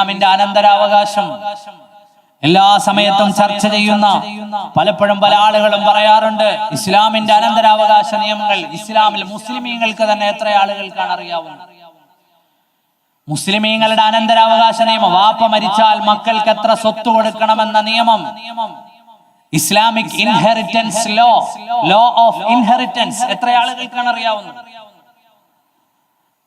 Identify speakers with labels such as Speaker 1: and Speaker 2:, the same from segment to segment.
Speaker 1: ഇസ്ലാമിന്റെ അനന്തരാവകാശം. എല്ലാ സമയത്തും ചർച്ച ചെയ്യുന്ന പലപ്പോഴും പല ആളുകളും പറയാറുണ്ട് ഇസ്ലാമിന്റെ അനന്തരാവകാശ നിയമങ്ങൾ ഇസ്ലാമിൽ മുസ്ലിമീങ്ങൾക്ക് തന്നെ എത്ര ആളുകൾക്കാണ് അറിയാവുന്നത് മുസ്ലിമീങ്ങളുടെ അനന്തരാവകാശ നിയമം വാപ്പ മരിച്ചാൽ മക്കൾക്ക് എത്ര സ്വത്ത് കൊടുക്കണമെന്ന നിയമം. Islamic inheritance law law of inheritance എത്ര ആളുകൾക്കാണ് അറിയാവുന്നത്?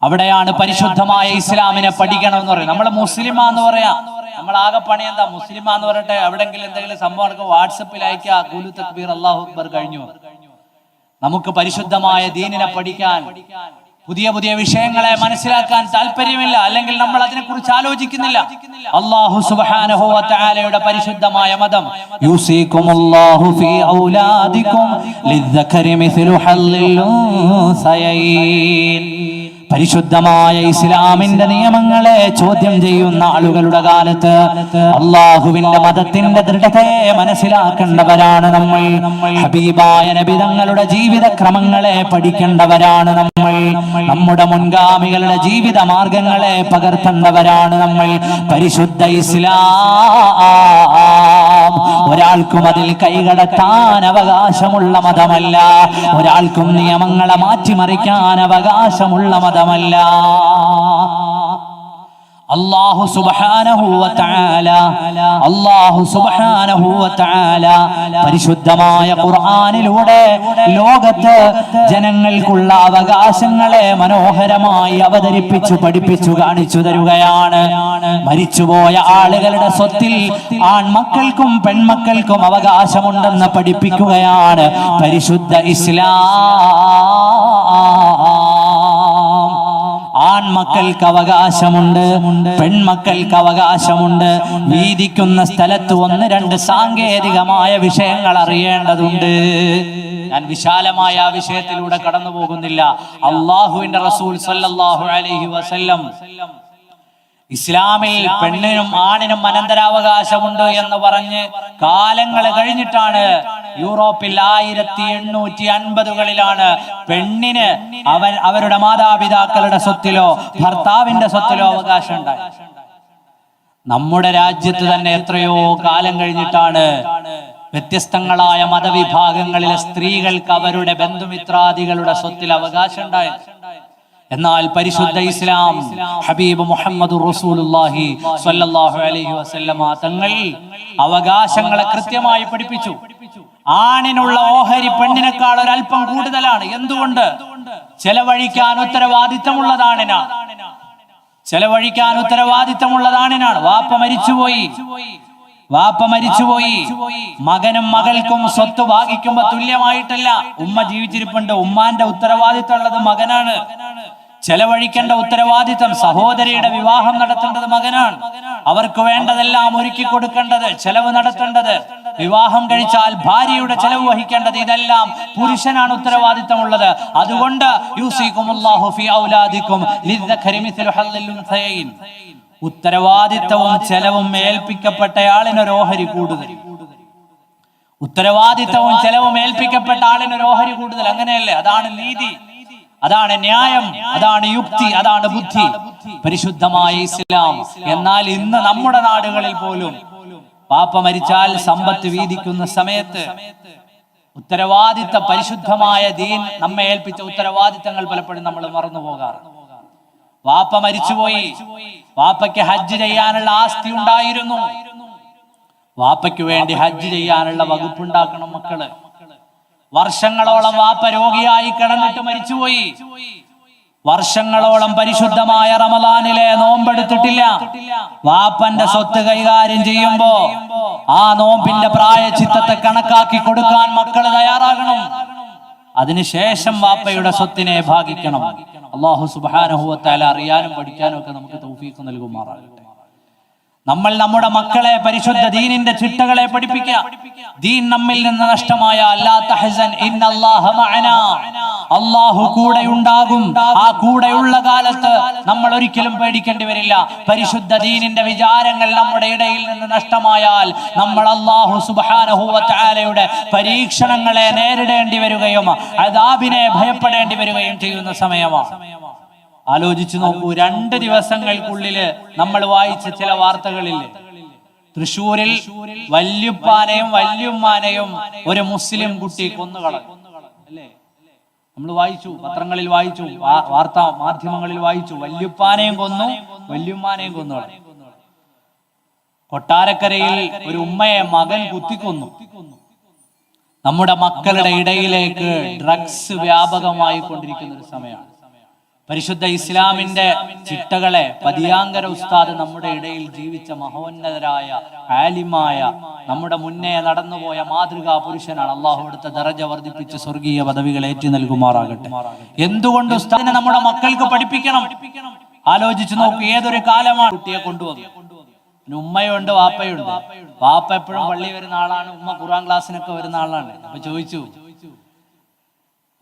Speaker 1: അവിടെയാണ് പരിശുദ്ധമായ ഇസ്ലാമിനെ പഠിക്കണം എന്ന് പറയുന്നത്. നമ്മൾ മുസ്ലിമാന്ന് പറയാ. നമ്മൾ ആകെ പണി എന്താ? മുസ്ലിമാന്ന് പറയട്ടെ എവിടെങ്കിലും എന്തെങ്കിലും സംഭവം നടക്കുക വാട്സപ്പിൽ അയക്കുക ഗുലു തക്ബീർ അള്ളാഹു അക്ബർ കഴിഞ്ഞു. നമുക്ക് പരിശുദ്ധമായ ദീനിനെ പഠിക്കാൻ പുതിയ പുതിയ വിഷയങ്ങളെ മനസ്സിലാക്കാൻ താല്പര്യമില്ല. അല്ലെങ്കിൽ നമ്മൾ അതിനെക്കുറിച്ച് ആലോചിക്കുന്നില്ല. അള്ളാഹു സുബ്ഹാനഹു പരിശുദ്ധമായ മതം അല്ലാഹു ഫീ ഔലാദികും ലിദ്ദക്കരി പരിശുദ്ധമായ ഇസ്ലാമിന്റെ നിയമങ്ങളെ ചോദ്യം ചെയ്യുന്ന ആളുകളുടെ കാലത്ത് അള്ളാഹുവിന്റെ മതത്തിന്റെ ദൃഢതയെ മനസ്സിലാക്കേണ്ടവരാണ് നമ്മൾ. ഹബീബായ നബിതങ്ങളുടെ ജീവിത ക്രമങ്ങളെ പഠിക്കേണ്ടവരാണ് നമ്മൾ. നമ്മുടെ മുൻഗാമികളുടെ ജീവിത മാർഗങ്ങളെ പകർത്തേണ്ടവരാണ് നമ്മൾ. പരിശുദ്ധ ഇസ്ലാം ഒരാൾക്കും അതിൽ കൈകടത്താൻ അവകാശമുള്ള മതമല്ല. ഒരാൾക്കും നിയമങ്ങളെ മാറ്റിമറിക്കാൻ അവകാശമുള്ള മതമല്ല. അള്ളാഹു സുബ്ഹാനഹു വ തആല അള്ളാഹു തആല. പരിശുദ്ധമായ ഖുർആാനിലൂടെ ലോകത്ത് ജനങ്ങൾക്കുള്ള അവകാശങ്ങളെ മനോഹരമായി അവതരിപ്പിച്ചു പഠിപ്പിച്ചു കാണിച്ചു തരുകയാണ്. മരിച്ചുപോയ ആളുകളുടെ സ്വത്തിൽ ആൺമക്കൾക്കും പെൺമക്കൾക്കും അവകാശമുണ്ടെന്ന് പഠിപ്പിക്കുകയാണ്. പരിശുദ്ധ ഇസ്ലാം. ആൺമക്കൾക്ക് അവകാശമുണ്ട് പെൺമക്കൾക്ക് അവകാശമുണ്ട് വീതിക്കുന്ന സ്ഥലത്ത് ഒന്ന് രണ്ട് സാങ്കേതികമായ വിഷയങ്ങൾ അറിയേണ്ടതുണ്ട്. ഞാൻ വിശാലമായ ആ വിഷയത്തിലൂടെ കടന്നു പോകുന്നില്ല അള്ളാഹുവിന്റെ റസൂൽ സല്ലല്ലാഹു അലൈഹി വസല്ലം ഇസ്ലാമിൽ പെണ്ണിനും ആണിനും അനന്തരാവകാശമുണ്ട് എന്ന് പറഞ്ഞ് കാലങ്ങൾ കഴിഞ്ഞിട്ടാണ് യൂറോപ്പിൽ ആയിരത്തി എണ്ണൂറ്റി അൻപതുകളിലാണ് പെണ്ണിന് അവൻ അവരുടെ മാതാപിതാക്കളുടെ സ്വത്തിലോ ഭർത്താവിന്റെ സ്വത്തിലോ അവകാശം ഉണ്ടായി നമ്മുടെ രാജ്യത്ത് തന്നെ എത്രയോ കാലം കഴിഞ്ഞിട്ടാണ് വ്യത്യസ്തങ്ങളായ മതവിഭാഗങ്ങളിലെ സ്ത്രീകൾക്ക് അവരുടെ ബന്ധുമിത്രാദികളുടെ സ്വത്തിൽ അവകാശം ഉണ്ടായത്. എന്നാൽ പരിശുദ്ധ ഇസ്ലാം ഹബീബ് മുഹമ്മദ് അലൈഹി വസല്ലമ തങ്ങൾ അവകാശങ്ങളെ കൃത്യമായി പഠിപ്പിച്ചു. ആണിനുള്ള ഓഹരി പെണ്ണിനേക്കാൾ ഒരല്പം കൂടുതലാണ്. എന്തുകൊണ്ട്? ചെലവഴിക്കാൻ ഉത്തരവാദിത്തമുള്ളതാണിനാണ് ചെലവഴിക്കാൻ ഉത്തരവാദിത്തമുള്ളതാണിനാണ്. വാപ്പ മരിച്ചുപോയി. വാപ്പ മരിച്ചുപോയി. മകനും മകൾക്കും സ്വത്ത് ഭാഗിക്കുമ്പോ തുല്യമായിട്ടല്ല. ഉമ്മ ജീവിച്ചിരിപ്പുണ്ട്. ഉമ്മാന്റെ ഉത്തരവാദിത്തമുള്ളത് മകനാണ്. ചെലവഴിക്കേണ്ട ഉത്തരവാദിത്തം സഹോദരിയുടെ വിവാഹം നടത്തേണ്ടത് മകനാണ്. അവർക്ക് വേണ്ടതെല്ലാം ഒരുക്കി കൊടുക്കേണ്ടത് ചെലവ് നടത്തേണ്ടത്. വിവാഹം കഴിച്ചാൽ ഭാര്യയുടെ ചെലവ് വഹിക്കേണ്ടത് ഇതെല്ലാം പുരുഷനാണ് ഉത്തരവാദിത്തമുള്ളത്. അതുകൊണ്ട് ഉത്തരവാദിത്തവും ചെലവും ഏൽപ്പിക്കപ്പെട്ടയാളിന് ഒരു ഓഹരി കൂടുതൽ. ഉത്തരവാദിത്തവും ചെലവും ഏൽപ്പിക്കപ്പെട്ട ആളിന് ഒരു ഓഹരി കൂടുതൽ. അങ്ങനെയല്ലേ? അതാണ് നീതി. അതാണ് ന്യായം അതാണ് യുക്തി അതാണ് ബുദ്ധി. പരിശുദ്ധമായ ഇസ്ലാം. എന്നാൽ ഇന്ന് നമ്മുടെ നാടുകളിൽ പോലും പാപ്പ മരിച്ചാൽ സമ്പത്ത് വീതിക്കുന്ന സമയത്ത് ഉത്തരവാദിത്ത പരിശുദ്ധമായ ദീൻ നമ്മെ ഏൽപ്പിച്ച ഉത്തരവാദിത്തങ്ങൾ പലപ്പോഴും നമ്മൾ മറന്നു പോകാറ്. വാപ്പ മരിച്ചുപോയി. വാപ്പയ്ക്ക് ഹജ്ജ് ചെയ്യാനുള്ള ആസ്തി ഉണ്ടായിരുന്നു. വാപ്പയ്ക്ക് വേണ്ടി ഹജ്ജ് ചെയ്യാനുള്ള വകുപ്പുണ്ടാക്കണം മക്കൾ. വർഷങ്ങളോളം വാപ്പ രോഗിയായി കിടന്നിട്ട് മരിച്ചുപോയി. വർഷങ്ങളോളം പരിശുദ്ധമായ റമദാനിലെ നോമ്പെടുത്തിട്ടില്ല. വാപ്പന്റെ സ്വത്ത് കൈകാര്യം ചെയ്യുമ്പോ ആ നോമ്പിന്റെ പ്രായച്ചിത്തത്തെ കണക്കാക്കി കൊടുക്കാൻ മക്കൾ തയ്യാറാകണം. അതിനുശേഷം വാപ്പയുടെ സ്വത്തിനെ ഭാഗിക്കണം. അള്ളാഹു സുബാനുഭവത്താല അറിയാനും പഠിക്കാനും ഒക്കെ നമുക്ക് തൗഫീഖ് നൽകുമാറാകട്ടെ. നമ്മൾ നമ്മുടെ മക്കളെ പരിശുദ്ധ ദീനിന്റെ ചിട്ടകളെ പഠിപ്പിക്കുക. ദീൻ നമ്മിൽ നിന്ന് നഷ്ടമായ അള്ളാഹു കൂടെ ഉണ്ടാകും ആ കൂടെയുള്ള കാലത്ത് നമ്മൾ ഒരിക്കലും പേടിക്കേണ്ടി വരില്ല. പരിശുദ്ധ ദീനിന്റെ വിചാരങ്ങൾ നമ്മുടെ ഇടയിൽ നിന്ന് നഷ്ടമായാൽ നമ്മൾ അള്ളാഹു സുബാനഹുവലയുടെ പരീക്ഷണങ്ങളെ നേരിടേണ്ടി വരികയും അതാബിനെ ഭയപ്പെടേണ്ടി വരികയും ചെയ്യുന്ന സമയമാണ്. ആലോചിച്ചു നോക്കൂ രണ്ട് ദിവസങ്ങൾക്കുള്ളിൽ നമ്മൾ വായിച്ച ചില വാർത്തകളിൽ തൃശൂരിൽ വല്യുപ്പാനെയും വല്യുമ്മാനെയും ഒരു മുസ്ലിം കുട്ടി കൊന്നുകളഞ്ഞു. അല്ലേ? നമ്മൾ വായിച്ചു പത്രങ്ങളിൽ വായിച്ചു വാർത്താ മാധ്യമങ്ങളിൽ വായിച്ചു. വല്യുപ്പാനെയും കൊന്നു വല്യുമ്മാനെയും കൊന്നു. കൊട്ടാരക്കരയിൽ ഒരു ഉമ്മയെ മകൻ കുത്തിക്കൊന്നു. നമ്മുടെ മക്കളുടെ ഇടയിലേക്ക് ഡ്രഗ്സ് വ്യാപകമായി കൊണ്ടിരിക്കുന്ന ഒരു സമയമാണ്. പരിശുദ്ധ ഇസ്ലാമിന്റെ ചിട്ടകളെ പതിയാങ്കര ഉസ്താദ് നമ്മുടെ ഇടയിൽ ജീവിച്ച മഹോന്നതരായ ആലിമായ നമ്മുടെ മുന്നേ നടന്നുപോയ മാതൃകാ പുരുഷനാണ് അള്ളാഹു എടുത്ത ദറജ വർദ്ധിപ്പിച്ച് സ്വർഗീയ പദവികൾ ഏറ്റു നൽകുമാറാകട്ടെ. എന്തുകൊണ്ട് ഉസ്താദിനെ നമ്മുടെ മക്കൾക്ക് പഠിപ്പിക്കണം? ആലോചിച്ചു നോക്കൂ ഏതൊരു കാലമാണ് കുട്ടിയെ കൊണ്ടുവന്നു ഉമ്മയുണ്ട് വാപ്പയുണ്ട്. വാപ്പ എപ്പോഴും പള്ളി വരുന്ന ആളാണ് ഉമ്മ ഖുറാൻ ക്ലാസ്സിനൊക്കെ വരുന്ന ആളാണ്. അപ്പൊ ചോദിച്ചു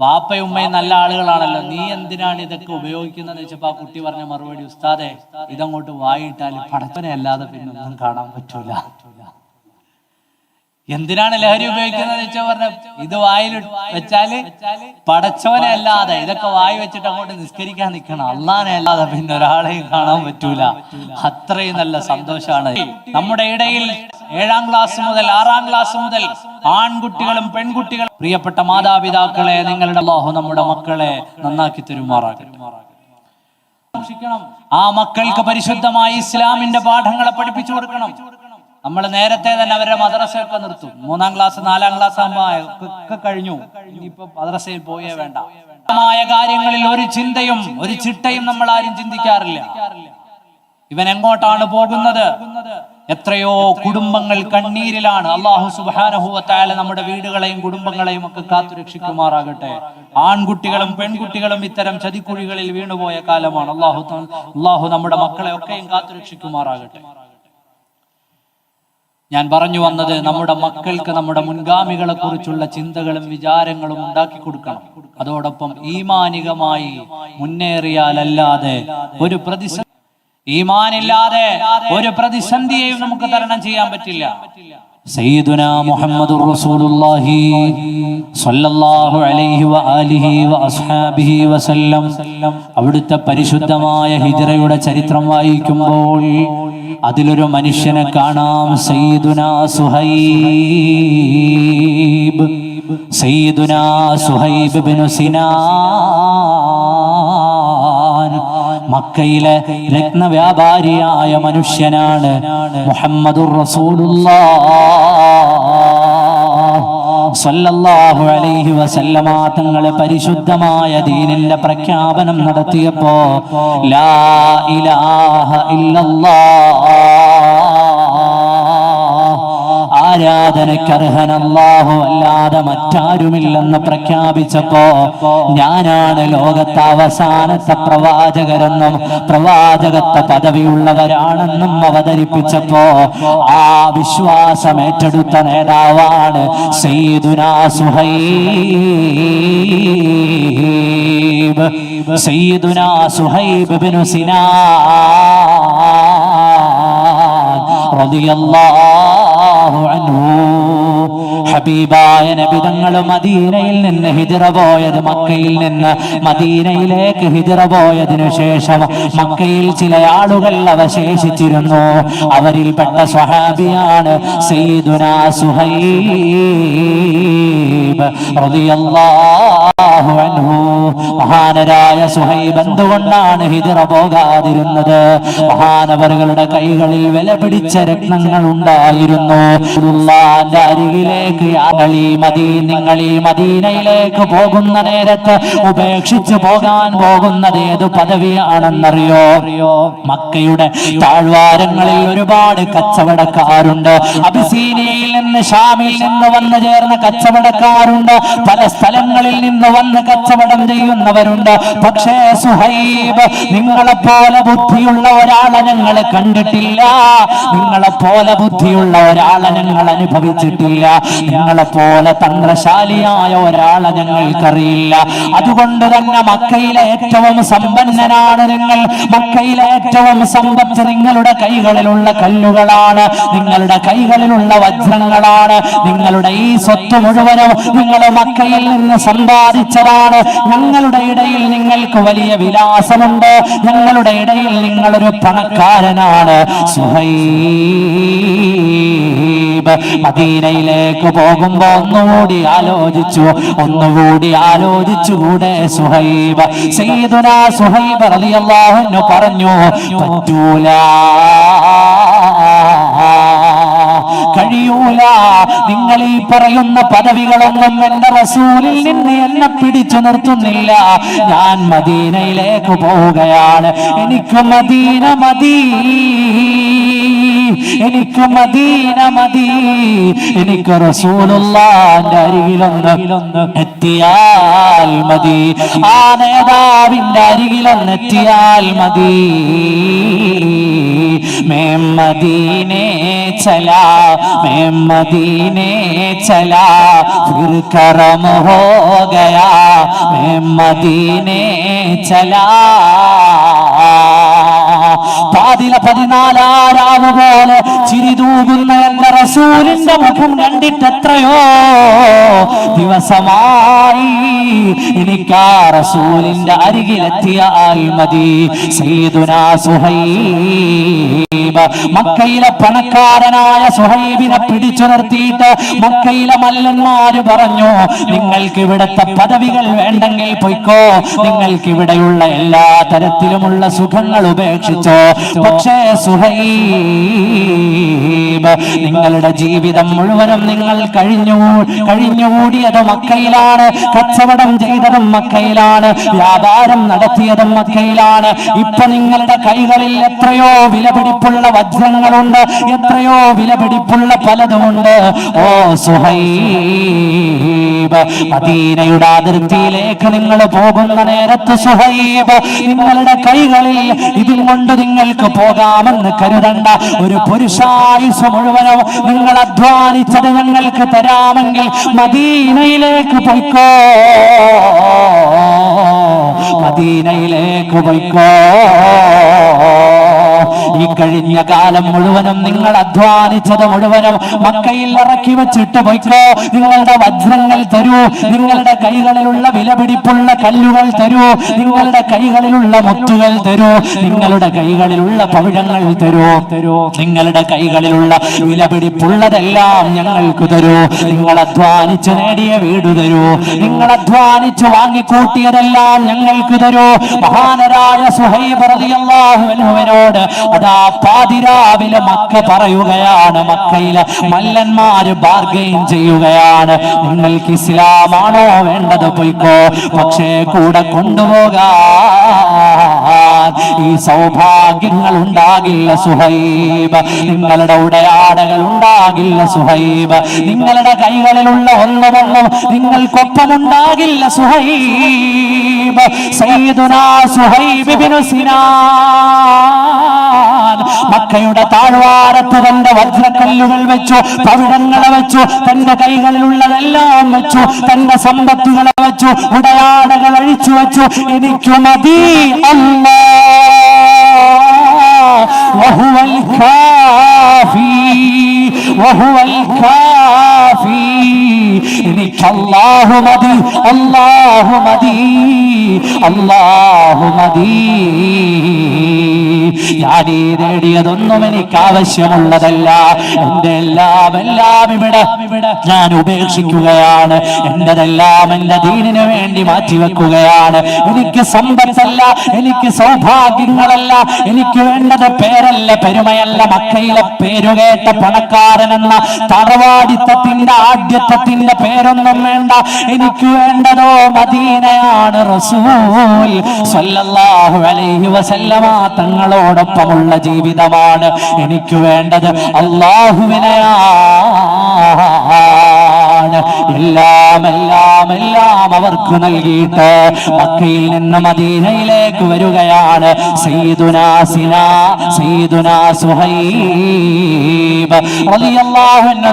Speaker 1: വാപ്പയും ഉമ്മയും നല്ല ആളുകളാണല്ലോ. നീ എന്തിനാണ് ഇതൊക്കെ ഉപയോഗിക്കുന്നത് വെച്ചപ്പോ ആ കുട്ടി പറഞ്ഞ മറുപടി ഉസ്താദെ ഇതങ്ങോട്ട് വായിട്ടാൽ പടപ്പനെ അല്ലാതെ പിന്നെ ഒന്നും കാണാൻ പറ്റൂല. എന്തിനാണ് ലഹരി ഉപയോഗിക്കുന്നത് വെച്ചാൽ പറഞ്ഞ ഇത് വായിൽ വെച്ചാൽ പടച്ചവനെ അല്ലാതെ ഇതൊക്കെ വായി വെച്ചിട്ട് അങ്ങോട്ട് നിസ്കരിക്കാൻ നിൽക്കണം. അള്ളാനെ അല്ലാതെ പിന്നെ ഒരാളെയും കാണാൻ പറ്റൂല. അത്രയും നല്ല സന്തോഷമാണ്. നമ്മുടെ ഇടയിൽ ഏഴാം ക്ലാസ് മുതൽ ആറാം ക്ലാസ് മുതൽ ആൺകുട്ടികളും പെൺകുട്ടികളും പ്രിയപ്പെട്ട മാതാപിതാക്കളെ നിങ്ങളുടെ അള്ളാഹു നമ്മുടെ മക്കളെ നന്നാക്കി തരുമാറാകട്ടെ. ആ മക്കൾക്ക് പരിശുദ്ധമായി ഇസ്ലാമിന്റെ പാഠങ്ങളെ പഠിപ്പിച്ചു കൊടുക്കണം. നമ്മൾ നേരത്തെ തന്നെ അവരുടെ മദ്രസയൊക്കെ നിർത്തും. മൂന്നാം ക്ലാസ് നാലാം ക്ലാസ് ആകുമ്പോ കഴിഞ്ഞു. ഇനിയിപ്പോ മദ്രസയിൽ പോയേ വേണ്ട. കാര്യങ്ങളിൽ ഒരു ചിന്തയും ഒരു ചിട്ടയും നമ്മൾ ആരും ചിന്തിക്കാറില്ല. ഇവൻ എങ്ങോട്ടാണ് പോകുന്നത്? എത്രയോ കുടുംബങ്ങൾ കണ്ണീരിലാണ്. അള്ളാഹു സുബാനഹുവത്തായാലും നമ്മുടെ വീടുകളെയും കുടുംബങ്ങളെയും ഒക്കെ കാത്തുരക്ഷിക്കുമാറാകട്ടെ ആൺകുട്ടികളും പെൺകുട്ടികളും ഇത്തരം ചതിക്കുഴികളിൽ വീണുപോയ കാലമാണ്. അള്ളാഹു അള്ളാഹു നമ്മുടെ മക്കളെ ഒക്കെയും കാത്തുരക്ഷിക്കുമാറാകട്ടെ ഞാൻ പറഞ്ഞു വന്നത് നമ്മുടെ മക്കൾക്ക് നമ്മുടെ മുൻഗാമികളെ കുറിച്ചുള്ള ചിന്തകളും വിചാരങ്ങളും ഉണ്ടാക്കി കൊടുക്കണം. അതോടൊപ്പം ഈമാനികമായി മുന്നേറിയാലല്ലാതെ ഒരു പ്രതിസന്ധി ഈമാനില്ലാതെ ഒരു പ്രതിസന്ധിയെയും നമുക്ക് തരണം ചെയ്യാൻ പറ്റില്ല. മുഹമ്മദുർ റസൂലുള്ളാഹി സ്വല്ലല്ലാഹു അലൈഹി വസല്ലം അവിടുത്തെ പരിശുദ്ധമായ ഹിജ്റയുടെ ചരിത്രം വായിക്കുമ്പോൾ അതിലൊരു മനുഷ്യനെ കാണാം സയ്യിദുന സുഹൈബ്. സയ്യിദുന സുഹൈബ് ബിനു സിനാൻ മക്കയിലെ രത്ന വ്യാപാരിയായ മനുഷ്യനാണ് മുഹമ്മദുർ സല്ലല്ലാഹു അലൈഹി വസല്ലമ തങ്ങളെ പരിശുദ്ധമായ ദീനിന്റെ പ്രഖ്യാപനം നടത്തിയപ്പോ ലാ ഇലാഹ ഇല്ലല്ലാഹ് ആരാധനക്കർഹനല്ലാഹു അല്ലാതെ മറ്റാരുമില്ലെന്ന് പ്രഖ്യാപിച്ചപ്പോ ഞാനാണ് ലോകത്തെ അവസാനത്തെ പ്രവാചകരെന്നും പ്രവാചകത്വ പദവിയുള്ളവരാണെന്നും അവതരിപ്പിച്ചപ്പോ ആ വിശ്വാസം ഏറ്റെടുത്ത നേതാവാണ് സയ്യിദുനാ സുഹൈബ്. സുഹൈബ് സിനാ അൻഹു. ഹബീബായ നബിതങ്ങൾ മദീനയിൽ നിന്ന് ഹിജറ പോയത് മക്കയിൽ നിന്ന് മദീനയിലേക്ക് ഹിജറ പോയതിനു ശേഷം മക്കയിൽ ചില ആളുകൾ അവശേഷിച്ചിരുന്നു. അവരിൽപ്പെട്ട സ്വഹാബിയാണ് സയ്യിദുനാ സുഹൈബ് റളിയല്ലാഹു അൻഹു. മഹാനരായ സുഹൈബ് എന്തുകൊണ്ടാണ് ഹിജറ പോകാതിരുന്നത്? മഹാനവറുകളുടെ കൈകളിൽ വില പിടിച്ച രത്നങ്ങൾ ഉണ്ടായിരുന്നു. അരികിലേക്ക് നിങ്ങൾ ഈ മദീനയിലേക്ക് പോകുന്ന നേരത്ത് ഉപേക്ഷിച്ചു പോകാൻ പോകുന്നത് ഏത് പദവിയാണെന്നറിയോ? മക്കയുടെ താഴ്വാരങ്ങളിൽ ഒരുപാട് കച്ചവടക്കാരുണ്ട്. അബിസീനിയയിൽ നിന്ന് ഷാമിൽ നിന്ന് വന്നു ചേർന്ന കച്ചവടക്കാരുണ്ട്. പല സ്ഥലങ്ങളിൽ നിന്ന് വന്ന് കച്ചവടം ചെയ്യുന്നവരുണ്ട് പക്ഷേ സുഹൈബ് നിങ്ങളെ പോലെ ബുദ്ധിയുള്ള ഒരാളെ ഞങ്ങൾ കണ്ടിട്ടില്ല. നിങ്ങളെ പോലെ ബുദ്ധിയുള്ള ഒരാളെ ഞങ്ങൾ അനുഭവിച്ചിട്ടില്ല. നിങ്ങളെ പോലെ തന്ത്രശാലിയായ ഒരാളെ ഞങ്ങൾക്കറിയില്ല. അതുകൊണ്ട് തന്നെ മക്കയിലെ ഏറ്റവും സമ്പന്നനാണ് നിങ്ങൾ. മക്കയിലെ ഏറ്റവും സമ്പത്ത് നിങ്ങളുടെ കൈകളിലുള്ള കല്ലുകളാണ്. നിങ്ങളുടെ കൈകളിലുള്ള വജ്രങ്ങളാണ് നിങ്ങളുടെ ഈ സ്വത്ത് മുഴുവനും നിങ്ങളെ മക്കയിൽ നിന്ന് സമ്പാദിച്ചതാണ്. ഞങ്ങളുടെ ഇടയിൽ നിങ്ങൾക്ക് വലിയ വിലാസമുണ്ട്. ഞങ്ങളുടെ ഇടയിൽ നിങ്ങളൊരു പണക്കാരനാണ്. മദീനയിലേക്ക് പോകുമ്പോ ഒന്നുകൂടി ആലോചിച്ചു. ഒന്നുകൂടി ആലോചിച്ചുകൂടെ സുഹൈബ്. സയ്യിദുന സുഹൈബ് റളിയല്ലാഹു അൻഹു പറഞ്ഞു പറ്റൂല. കഴിയൂല നിങ്ങൾ ഈ പറയുന്ന പദവികളൊന്നും എന്റെ റസൂലിൽ നിന്ന് എന്നെ പിടിച്ചു നിർത്തുന്നില്ല. ഞാൻ മദീനയിലേക്ക് പോവുകയാണ്. എനിക്ക് മദീന മതി. എനിക്ക് മദീന മതി. എനിക്ക് റസൂലുള്ളാന്റെ അരികിലൊന്ന് എത്തിയാൽ മതി. ആ നേതാവിന്റെ അരികിലൊന്ന് എത്തിയാൽ മതി. मैं मदीने चला मैं मदीने चला फिर करम हो गया मैं मदीने चला പാതില പതിനാലാരാവ് പോലെ ചിരിതൂകുന്ന എന്റെ റസൂലിന്റെ മുഖം കണ്ടിട്ട് എത്രയോ ദിവസമായി എനിക്ക് ആ റസൂലിന്റെ അരികിലെത്തിയാൽ മതി മക്കയിലെ പണക്കാരനായ സുഹൈബിനെ പിടിച്ചു നിർത്തിയിട്ട് മക്കയിലെ മല്ലന്മാര് പറഞ്ഞു നിങ്ങൾക്ക് ഇവിടത്തെ പദവികൾ വേണ്ടെങ്കിൽ പൊയ്ക്കോ. നിങ്ങൾക്ക് ഇവിടെയുള്ള എല്ലാ തരത്തിലുമുള്ള സുഖങ്ങൾ ഉപേക്ഷിച്ചോ. പക്ഷേ സുഹൈബ് നിങ്ങളുടെ ജീവിതം മുഴുവനും നിങ്ങൾ കഴിഞ്ഞു കഴിഞ്ഞുകൂടിയത് മക്കയിലാണ്. കച്ചവടം ചെയ്തതും മക്കയിലാണ്. വ്യാപാരം നടത്തിയതും മക്കയിലാണ്. ഇപ്പൊ നിങ്ങളുടെ കൈകളിൽ എത്രയോ വിലപിടിപ്പുള്ള വജ്രങ്ങളുണ്ട് എത്രയോ വിലപിടിപ്പുള്ള പലതുമുണ്ട്. ഓ സുഹൈബ് മദീനയുടെ അതിർത്തിയിലേക്ക് നിങ്ങൾ പോകുന്ന നേരത്ത് സുഹൈബ് നിങ്ങളുടെ കൈകളിൽ ഇതിൽ കൊണ്ട് നിങ്ങൾക്ക് പോകാമെന്ന് കരുതണ്ട. ഒരു പുരുഷായുസ് മുഴുവനും നിങ്ങൾ അധ്വാനിച്ചത് ഞങ്ങൾക്ക് തരാമെങ്കിൽ മദീനയിലേക്ക് പൊയ്ക്കോ. മദീനയിലേക്ക് പൊയ്ക്കോ. ഈ കഴിഞ്ഞ കാലം മുഴുവനും നിങ്ങൾ അധ്വാനിച്ചത് മുഴുവനും മക്കയിൽ ഇറക്കി വെച്ചിട്ട് പോയിക്കോ. നിങ്ങളുടെ വജ്രങ്ങൾ തരൂ. നിങ്ങളുടെ കൈകളിലുള്ള വിലപിടിപ്പുള്ള കല്ലുകൾ തരൂ. നിങ്ങളുടെ കൈകളിലുള്ള മുത്തുകൾ തരൂ. നിങ്ങളുടെ കൈകളിലുള്ള പവിഴങ്ങൾ തരൂ. തരൂ. നിങ്ങളുടെ കൈകളിലുള്ള വിലപിടിപ്പുള്ളതെല്ലാം ഞങ്ങൾക്ക് തരൂ. നിങ്ങൾ അധ്വാനിച്ച് നേടിയ വീട് തരൂ. നിങ്ങൾ അധ്വാനിച്ച് വാങ്ങിക്കൂട്ടിയതെല്ലാം ഞങ്ങൾക്ക് തരൂ. മഹാനരായ സുഹൈബ് റളിയല്ലാഹു അൻഹുവിനോട് അതാ പാതിരാവിലെ മക്ക പറയുകയാണ് മക്കയിലെ മല്ലന്മാര് ബാർഗെയിൻ ചെയ്യുകയാണ്. നിങ്ങൾക്ക് ഇസ്ലാമാണോ വേണ്ടത്? പൊയ്ക്കോ. പക്ഷേ കൂടെ കൊണ്ടുപോകാൻ ഈ സൗഭാഗ്യങ്ങൾ ഉണ്ടാകില്ല സുഹൈബ്. നിങ്ങളുടെ ഉടയാടകൾ ഉണ്ടാകില്ല സുഹൈബ്. നിങ്ങളുടെ കൈകളിലുള്ള ഒന്നുമൊന്നും നിങ്ങൾക്കൊപ്പമുണ്ടാകില്ല സുഹൈബ്. സൈദുന സുഹൈബിനു സിനാ. മക്കയുടെ താഴ്വാരത്ത് തന്റെ വജ്രക്കല്ലുകൾ വെച്ചു പവിടങ്ങളെ വെച്ചു തന്റെ കൈകളിലുള്ളതെല്ലാം വെച്ചു തന്റെ സമ്പത്തുകളെ വെച്ചു ഉടയാടകൾ അഴിച്ചു വെച്ചു. എനിക്കു മതി അല്ലാ. وهو الكافي وهو الكافي എനിക്ക് അല്ലാഹു മതി അല്ലാഹു മതി അല്ലാഹു മതി ഞാൻ ഈ നേടിയതൊന്നും എനിക്ക് ആവശ്യമുള്ളതല്ല എന്റെ എല്ലാം എല്ലാം ഇവിടെ ഇവിടെ ഞാൻ ഉപേക്ഷിക്കുകയാണ് എന്റെതെല്ലാം എന്റെ ദീനിന് വേണ്ടി മാറ്റിവെക്കുകയാണ് എനിക്ക് സമ്പത്തല്ല എനിക്ക് സൗഭാഗ്യങ്ങളല്ല എനിക്ക് വേണ്ടത് പേരല്ല പെരുമയല്ല മക്കയിലെ പേരുകേട്ട പണക്കാരനെന്ന തറവാടിത്തത്തിന്റെ ആദ്യത്വത്തിന്റെ പേരൊന്നും വേണ്ട. എനിക്ക് വേണ്ടതോ മദീനയാണ് റസൂൽ. സല്ലല്ലാഹു അലൈഹി വസല്ലമ തങ്ങളോടൊപ്പമുള്ള ജീവിതമാണ് എനിക്ക് വേണ്ടത്. അള്ളാഹുവിനെയാണ് എല്ലാം എല്ലാം അവർക്ക് നൽകിയിട്ട് മക്കയിൽ നിന്ന് മദീനയിലേക്ക് വരികയാണ് സയ്യിദുനാ സുഹൈബ്.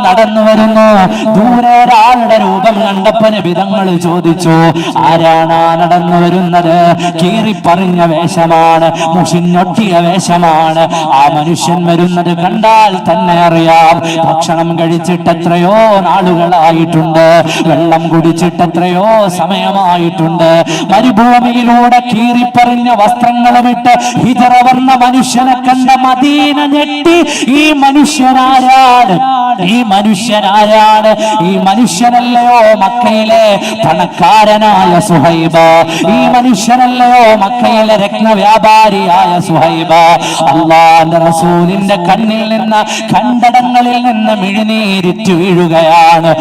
Speaker 1: നടന്നു വരുന്നു. ദൂരെ ഒരാളുടെ രൂപം കണ്ടപ്പോ നബിതങ്ങൾ ചോദിച്ചു ആരാണ് നടന്നു വരുന്നത്? കീറിപ്പറിഞ്ഞ വേഷമാണ് മുഷിഞ്ഞൊട്ടിയ വേഷമാണ്. ആ മനുഷ്യൻ വരുന്നത് കണ്ടാൽ തന്നെ അറിയാം. ഭക്ഷണം കഴിച്ചിട്ട് എത്രയോ നാളുകളായിട്ടുണ്ട്. വെള്ളം കുടിച്ചിട്ട് എത്രയോ സമയമായിട്ടുണ്ട്. മരുഭൂമിയിലൂടെ കീറിപ്പറിഞ്ഞ വസ്ത്രങ്ങളുമിട്ട് ഹിതറവർന്ന മനുഷ്യനെ കണ്ട മദീന ഞെട്ടി. ഈ മനുഷ്യനാരാണ്? ഈ മനുഷ്യനാരാണ്? ഈ മനുഷ്യനല്ലയോ മക്കയിലെ പണക്കാരനായ സുഹൈബ? ഈ മനുഷ്യനല്ലയോ മക്കയിലെ രത്നവ്യാപാരിയായ സുഹൈബ? അള്ളാന്റെ റസൂലിന്റെ കണ്ണിൽ നിന്ന് കണ്ടടങ്ങളിൽ നിന്ന് മിഴിനീരിറ്റു വീഴുകയാണ്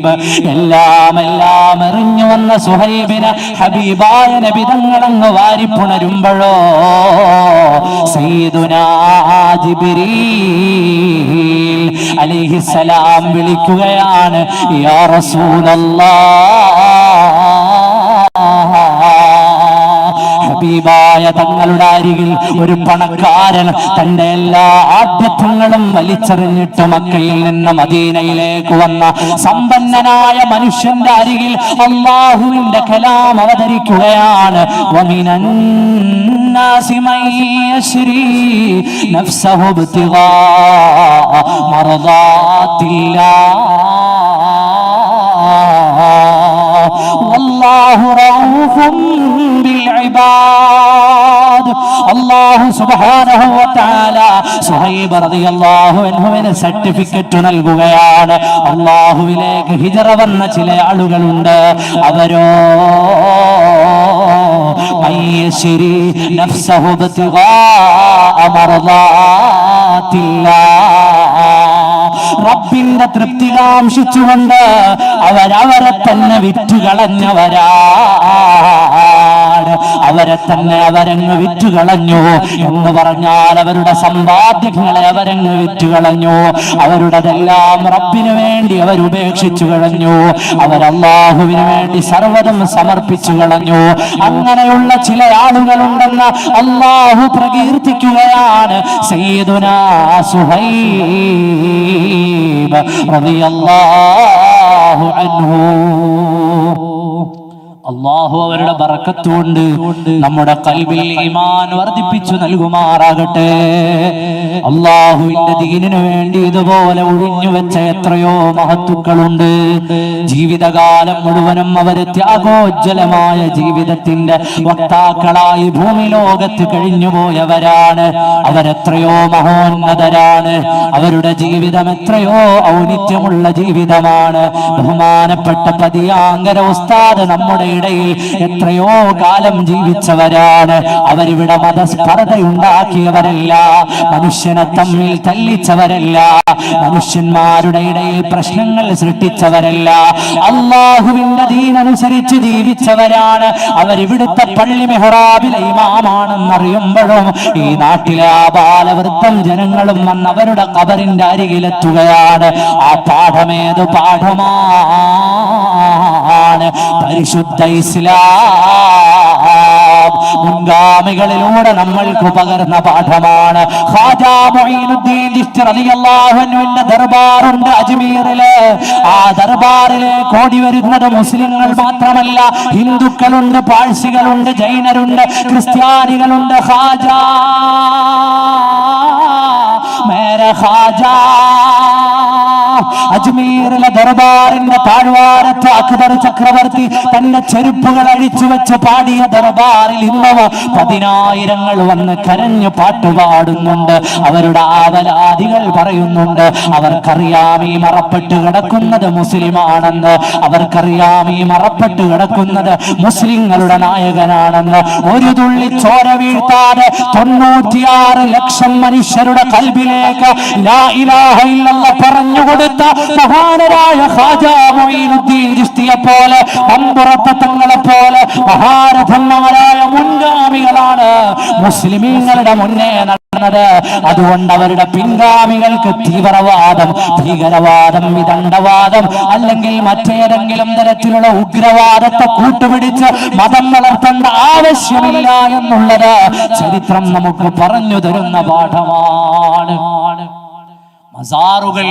Speaker 1: സുഹൈബ് എല്ലാം എല്ലാം എറിഞ്ഞു വന്ന സുഹൈബിന് ഹബീബായ നബിതങ്ങളങ്ങ് വാരിപ്പുണരുമ്പോഴോ? സയ്യിദുനാ ജിബ്രീൽ അലൈഹിസ്സലാം വിളിക്കുകയാണ് യാ റസൂലല്ലാഹ് ഹബീബായ തങ്ങളുടെ അരികിൽ ഒരു പണക്കാരൻ തന്റെ എല്ലാ ആദ്യത്വങ്ങളും വലിച്ചെറിഞ്ഞിട്ട് മക്കയിൽ നിന്ന് മദീനയിലേക്ക് വന്ന സമ്പന്നനായ മനുഷ്യന്റെ അരികിൽ അള്ളാഹുവിന്റെ കലാം അവതരിക്കുകയാണ്. നഫ്സഹു അള്ളാഹു റഊഫും ബിൽ ഇബാദ് അള്ളാഹു സുബ്ഹാനഹു വ തആല സുഹൈബ് റളിയല്ലാഹു അൻഹുവിന് സർട്ടിഫിക്കറ്റ് നൽകുകയാണ്. അള്ളാഹുവിലേക്ക് ഹിജറ വന്ന ചില ആളുകളുണ്ട്. അവരോ മയ്യശ്ശേരി നഫ്സഹുബത്തിഗാ അമർദാത്തില്ലാ റബ്ബിന്റെ തൃപ്തി കാംക്ഷിച്ചുകൊണ്ട് അവരവരെ തന്നെ വിറ്റുകളഞ്ഞവരാണ് അവരെ തന്നെ അവരങ്ങ് വിറ്റുകളഞ്ഞു. എന്ന് പറഞ്ഞാൽ അവരുടെ സമ്പാദ്യങ്ങളെ അവരങ്ങ് വിറ്റുകളഞ്ഞു. അവരുടെതെല്ലാം റബ്ബിനു വേണ്ടി അവർ ഉപേക്ഷിച്ചു കളഞ്ഞു. അവർ വേണ്ടി സർവതും സമർപ്പിച്ചു കളഞ്ഞു. അങ്ങനെയുള്ള ചില ആളുകളുണ്ടെന്ന് അല്ലാഹു പ്രകീർത്തിക്കുകയാണ്. സയ്യിദുനാ സുഹൈബ് റളിയല്ലാഹു അൻഹു. അള്ളാഹു അവരുടെ ബറക്കത്തുകൊണ്ട് നമ്മുടെ കൽവിൽ ഈമാൻ വർദ്ധിപ്പിച്ചു നൽകുമാറാകട്ടെ. അള്ളാഹുവിന്റെ ദീനിനു വേണ്ടി ഇതുപോലെ ഒഴിഞ്ഞു വെച്ച എത്രയോ മഹത്തുക്കളുണ്ട്. ജീവിതകാലം മുഴുവനും അവർ ത്യാഗോജ്വലമായ ജീവിതത്തിന്റെ വക്താക്കളായി ഭൂമി ലോകത്ത് കഴിഞ്ഞുപോയവരാണ്. അവരെത്രയോ മഹോന്നതരാണ്. അവരുടെ ജീവിതം എത്രയോ ഔന്നിത്യമുള്ള ജീവിതമാണ്. ബഹുമാനപ്പെട്ട പതിയാങ്കര ഉസ്താദ് നമ്മുടെ ഇടയിൽ എത്രയോ കാലം ജീവിച്ചവരാണ്. അവരിവിടെ മതസ്പർദ്ധ ഉണ്ടാക്കിയവരല്ല മനുഷ്യനെ തമ്മിൽ തല്ലിച്ചവരല്ല. മനുഷ്യന്മാരുടെ ഇടയിൽ പ്രശ്നങ്ങൾ സൃഷ്ടിച്ചവരല്ല. അള്ളാഹുവിന്റെ ദീനനുസരിച്ച് ജീവിച്ചവരാണ്. അവരിവിടുത്തെ പള്ളി മെഹ്റാബിലെ ഇമാമാണെന്നറിയുമ്പോഴും ഈ നാട്ടിലെ ആ ബാലവൃത്തം ജനങ്ങളും വന്ന് അവരുടെ കബറിന്റെ അരികിലെത്തുകയാണ്. ആ പാഠമേത് പാഠമാണ് പരിശുദ്ധ ഇസ്ലാം. മുൻഗാമികളിലൂടെ നമ്മൾക്ക് പകർന്ന പാഠമാണ്. ദർബാറുണ്ട് അജ്മീറിൽ. ആ ദർബാറിലെ കോടി വരുന്നത് മുസ്ലിങ്ങൾ മാത്രമല്ല ഹിന്ദുക്കളുണ്ട് പാഴ്സികളുണ്ട് ജൈനരുണ്ട് ക്രിസ്ത്യാനികളുണ്ട്. ഖാജാ മേര ഖാജാ. അജ്മീറിലെ ദർബാറിന്റെ താഴ്വാരത്ത് അക്ബർ ചക്രവർത്തി തന്റെ ചെരുപ്പുകൾ അഴിച്ചു വെച്ച് പാടിയ ദർബാറിൽ ഇന്നവ പതിനായിരങ്ങൾ വന്ന് കരഞ്ഞു പാട്ടുപാടുന്നുണ്ട് അവരുടെ ആവലാദികൾ പറയുന്നുണ്ട്. അവർക്കറിയാം ഈ മറപ്പെട്ട് കിടക്കുന്നത് മുസ്ലിമാണെന്ന്. അവർക്കറിയാം ഈ മറപ്പെട്ട് കിടക്കുന്നത് മുസ്ലിങ്ങളുടെ നായകനാണെന്ന്. ഒരു തുള്ളി ചോര വീഴ്ത്താതെ തൊണ്ണൂറ്റിയാറ് ലക്ഷം മനുഷ്യരുടെ കൽബിലേക്ക് ലാ ഇലാഹ ഇല്ലല്ലാഹ് പറഞ്ഞു കൊടുത്ത മഹാനരായ ഖാജാ മൊയ്നുദ്ദീൻ ചിശ്തിയെ പോലെ തങ്ങളെ പോലെ മഹാരഥന്മാരായ മുൻഗാമികളാണ് മുസ്ലിമീങ്ങളുടെ മുന്നേ നടന്നത്. അതുകൊണ്ട് അവരുടെ പിൻഗാമികൾക്ക് തീവ്രവാദം ഭീകരവാദം വിദണ്ഡവാദം അല്ലെങ്കിൽ മറ്റേതെങ്കിലും തരത്തിലുള്ള ഉഗ്രവാദത്തെ കൂട്ടുപിടിച്ച് മതം വളർത്തേണ്ട ആവശ്യമില്ല എന്നുള്ളത് ചരിത്രം നമുക്ക് പറഞ്ഞു തരുന്ന പാഠമാണ്. മസാറുകൾ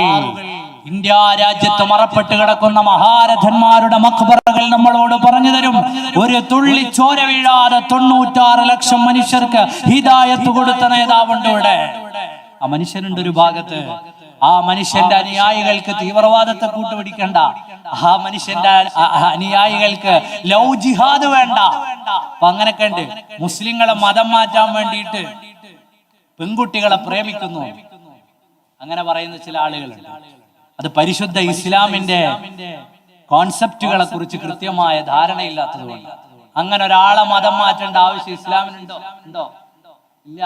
Speaker 1: ഇന്ത്യ രാജ്യത്ത് മറപ്പെട്ട് കിടക്കുന്ന മഹാരഥന്മാരുടെ മക്ബറകൾ നമ്മളോട് പറഞ്ഞു തരും. ഒരു തുള്ളി ചോര വീഴാതെ തൊണ്ണൂറ്റാറ് ലക്ഷം മനുഷ്യർക്ക് ഹിതായത്ത് കൊടുത്ത നേതാവുണ്ട് ഇവിടെ. ആ മനുഷ്യനുണ്ട് ഒരു ഭാഗത്ത്. ആ മനുഷ്യന്റെ അനുയായികൾക്ക് തീവ്രവാദത്തെ കൂട്ടുപിടിക്കണ്ട. ആ മനുഷ്യന്റെ അനുയായികൾക്ക് ലവ് ജിഹാദ് വേണ്ട. അപ്പൊ അങ്ങനൊക്കെ ഉണ്ട്. മുസ്ലിങ്ങളെ മതം മാറ്റാൻ വേണ്ടിയിട്ട് പെൺകുട്ടികളെ പ്രേമിക്കുന്നു. അങ്ങനെ പറയുന്ന ചില ആളുകളുണ്ട്. അത് പരിശുദ്ധ ഇസ്ലാമിന്റെ കോൺസെപ്റ്റുകളെ കുറിച്ച് കൃത്യമായ ധാരണയില്ലാത്തതുകൊണ്ട്. അങ്ങനെ ഒരാളെ മതം മാറ്റേണ്ട ആവശ്യം ഇസ്ലാമിനുണ്ടോ? ഉണ്ടോ ഇല്ല.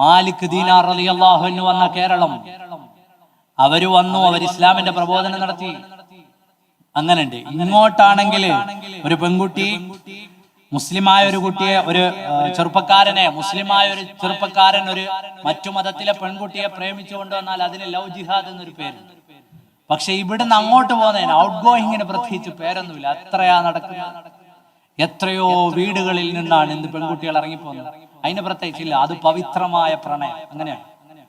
Speaker 1: മാലിക് ദീനാർ അലി അൻഹു വന്ന കേരളം. അവർ വന്നു അവർ ഇസ്ലാമിന്റെ പ്രബോധനം നടത്തി. അങ്ങനെയുണ്ട്. ഇങ്ങോട്ടാണെങ്കിൽ ഒരു പെൺകുട്ടി മുസ്ലിമായ ഒരു കുട്ടിയെ ഒരു ചെറുപ്പക്കാരനെ മുസ്ലിമായ ഒരു ചെറുപ്പക്കാരൻ ഒരു മറ്റു മതത്തിലെ പെൺകുട്ടിയെ പ്രേമിച്ചു കൊണ്ടുവന്നാൽ അതിന് ലവ് ജിഹാദ് എന്നൊരു പേര് പക്ഷെ ഇവിടുന്ന് അങ്ങോട്ട് പോകുന്നതിന് ഔട്ട് ഗോയിങ്ങിന് പ്രത്യേകിച്ച് പേരൊന്നുമില്ല. അത്രയാ നടക്കുക. എത്രയോ വീടുകളിൽ നിന്നാണ് ഇന്ന് പെൺകുട്ടികൾ ഇറങ്ങിപ്പോകുന്നത്. അതിന് പ്രത്യേകിച്ചില്ല അത് പവിത്രമായ പ്രണയം. അങ്ങനെയാണ്.